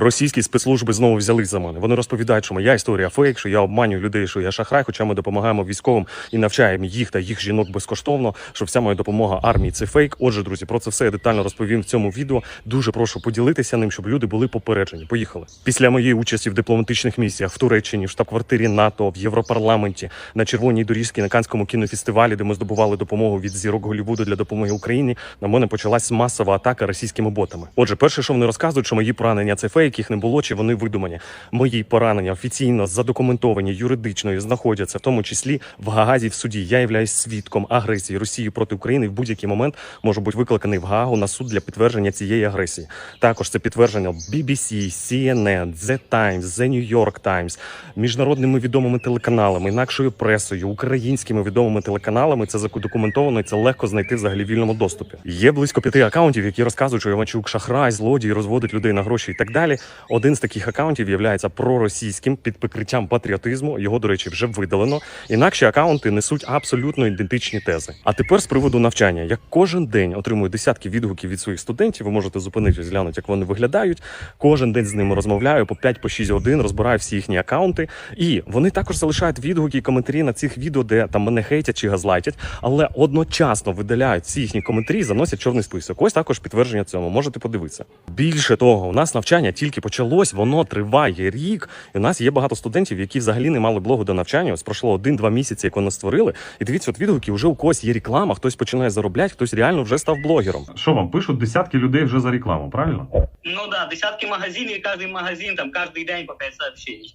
Російські спецслужби знову взялись за мене. Вони розповідають, що моя історія фейк, що я обманюю людей, що я шахрай, хоча ми допомагаємо військовим і навчаємо їх та їх жінок безкоштовно. Що вся моя допомога армії це фейк. Отже, друзі, про це все я детально розповім в цьому відео. Дуже прошу поділитися ним, щоб люди були попереджені. Поїхали. Після моєї участі в дипломатичних місіях в Туреччині, в штаб-квартирі НАТО, в Європарламенті, на червоній доріжці на Канському кінофестивалі, де ми здобували допомогу від зірок Голлівуду для допомоги Україні. На мене почалась масова атака російськими ботами. Отже, перше, що вони розказують, що мої поранення це фейк, їх не було, чи вони видумані. Мої поранення офіційно задокументовані юридично і знаходяться, в тому числі в Гаагазі в суді. Я являюсь свідком агресії Росії проти України. і В будь-який момент можу бути викликаний в Гаагу на суд для підтвердження цієї агресії. Також це підтвердження BBC, CNN, The Times, The New York Times, міжнародними відомими телеканалами, інакшою пресою, українськими відомими телеканалами. Це задокументовано і це легко знайти взагалі в вільному доступі. Є близько п'яти акаунтів, які розказують, що Іванчук шахрай, злодій, розводить людей на гроші і так далі. Один з таких акаунтів є проросійським під прикриттям патріотизму. Його, до речі, вже видалено. Інакші акаунти несуть абсолютно ідентичні тези. А тепер з приводу навчання. Я кожен день отримую десятки відгуків від своїх студентів. Ви можете зупинитись, глянути, як вони виглядають. Кожен день з ними розмовляю по 5 по 6 годин, розбираю всі їхні акаунти. І вони також залишають відгуки і коментарі на цих відео, де там мене хейтять чи газлайтять, але одночасно видаляють всі їхні коментарі і заносять чорний список. Ось також підтвердження цьому. Можете подивитися. Більше того, у нас навчання тільки почалось, воно триває рік. І у нас є багато студентів, які взагалі не мали блогу до навчання. Ось пройшло один-два місяці, як вони створили. І дивіться, от відгуки вже у когось є реклама, хтось починає заробляти, хтось реально вже став блогером. Що вам пишуть десятки людей вже за рекламу, правильно? Ну да, десятки магазинів, і кожен магазин там кожен день по 5 сообщений.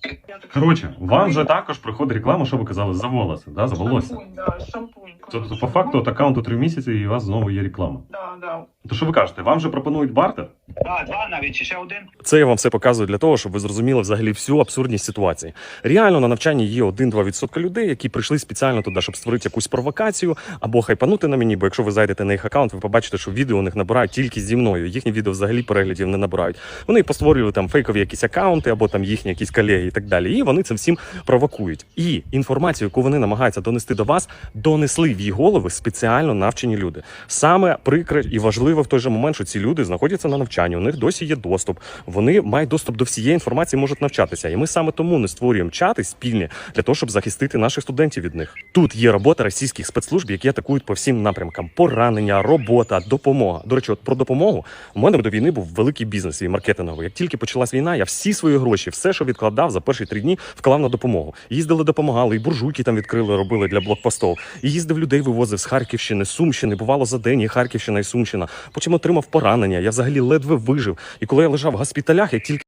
Коротше, вам вже також приходить реклама, що ви казали, за волоси, да, за волосся. Шампунь, да, шампунь. Тобто, по факту, от аккаунту три місяці, і у вас знову є реклама. Да, да. То що ви кажете, вам вже пропонують бартер? Це я вам все показую для того, щоб ви зрозуміли взагалі всю абсурдність ситуації. Реально на навчанні є 1-2% людей, які прийшли спеціально туди, щоб створити якусь провокацію або хайпанути на мені. Бо якщо ви зайдете на їх аккаунт, ви побачите, що відео у них набирають тільки зі мною. Їхні відео взагалі переглядів не набирають. Вони постворювали там фейкові якісь аккаунти або там їхні якісь колеги і так далі. І вони це всім провокують. І інформацію, яку вони намагаються донести до вас, донесли в її голови спеціально навчені люди. Саме прикре і важливо в той же момент, що ці люди знаходяться на навчанні. У них досі є доступ. Вони мають доступ до всієї інформації, можуть навчатися. І ми саме тому не створюємо чати спільні для того, щоб захистити наших студентів від них. Тут є робота російських спецслужб, які атакують по всім напрямкам: поранення, робота, допомога. До речі, от про допомогу у мене до війни був великий бізнес і маркетинговий. Як тільки почалась війна, я всі свої гроші, все, що відкладав за перші три дні, вклав на допомогу. Їздили, допомагали, і буржуйки там відкрили, робили для блокпостов. І їздив людей, вивозив з Харківщини, Сумщини. Бувало за день і Харківщина і Сумщина. Потім отримав поранення. Я взагалі ледве вижив. І коли я лежав в госпіталях, я тільки